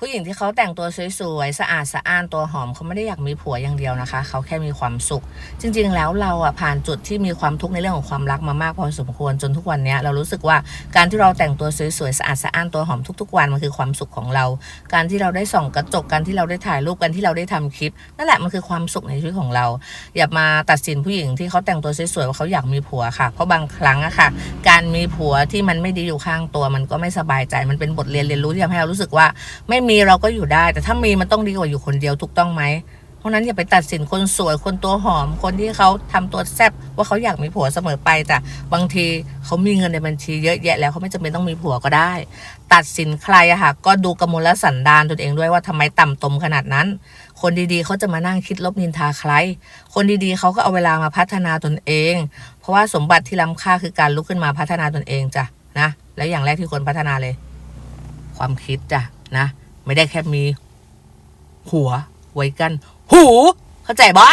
ผู้หญิงที่เขาแต่งตัวสวยๆ สะอาดสะอ้านตัวหอมเขาไม่ได้อยากมีผัวอย่างเดียวนะคะ เขาแค่มีความสุข จริง ๆ แล้วเราอะผ่านจุดที่มีความทุกข์ในเรื่องของความรักมามากพอสมควรจนทุกวันนี้เรารู้สึกว่าการที่เราแต่งตัวสวยๆ สะอาดสะอ้านตัวหอมทุก ๆ วันมันคือความสุขของเรา การที่เราได้ส่องกระจกการที่เราได้ถ่ายรูปกันที่เราได้ทำคลิปนั่นแหละมันคือความสุขในชีวิตของเรา อย่ามาตัดสินผู้หญิงที่เขาแต่งตัวสวยๆว่าเขาอยากมีผัวค่ะเพราะบางครั้งอะค่ะ การมีผัวที่มันไม่ดีอยู่ข้างตัวมันก็ไม่สบายใจมันเป็นบทเรียนเรียนรู้ที่ทำให้เรารู้สึกว่าไม่มีเราก็อยู่ได้ แต่ถ้ามีมันต้องดีกว่าอยู่คนเดียวถูกต้องไหมเพราะนั้นอย่าไปตัดสินคนสวยคนตัวหอม คนที่เขาทำตัวแซ่บว่าเขาอยากมีผัวเสมอไปแต่บางทีเขามีเงินในบัญชีเยอะแยะแล้วเขาไม่จำเป็นต้องมีผัวก็ได้ ตัดสินใครอะค่ะก็ดูกำมลสันดานตนเองด้วยว่าทำไมต่ำตมขนาดนั้น คนดีๆเขาจะมานั่งคิดลบนินทาใคร คนดีๆเขาก็เอาเวลามาพัฒนาตนเอง เพราะว่าสมบัติที่ล้ำค่าคือการลุกขึ้นมาพัฒนาตนเองจ้ะนะ และอย่างแรกที่ควรพัฒนาเลย ความคิดจ้ะนะ ไม่ได้แค่มี หัว ไว้กัน หู เข้าใจบ่